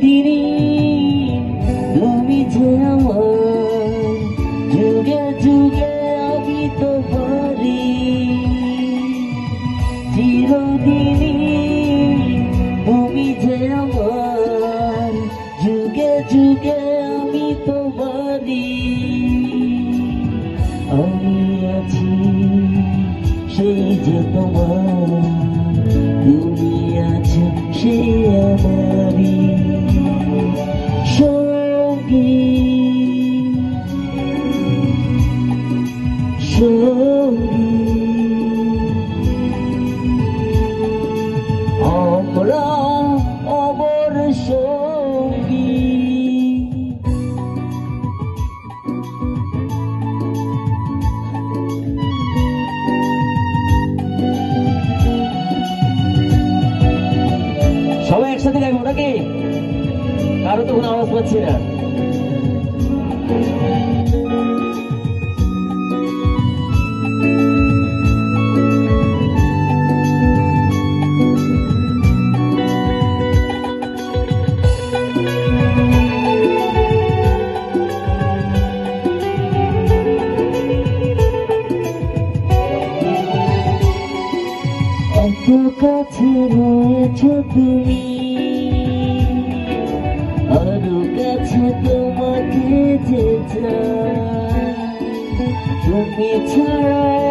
চিরদিনই তুমি যে আমার যুগে যুগে আমি তোমারি চিরদিনই তুমি যে আমার যুগে যুগে আমি তোমারি আমি আছি সেই যে তোমার, তুমি আছো সে আমারই। কারও তো কোনো আওয়াজ পাচ্ছি না। কাছে রয়েছ তুমি। তুমি ছাড়া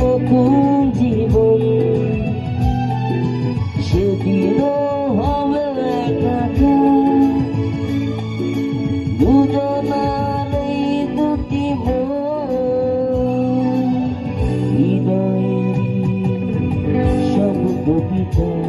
নতুন জীবন। সেদিনও হবে এই দুটি হৃদয়েরই সব কবিতা।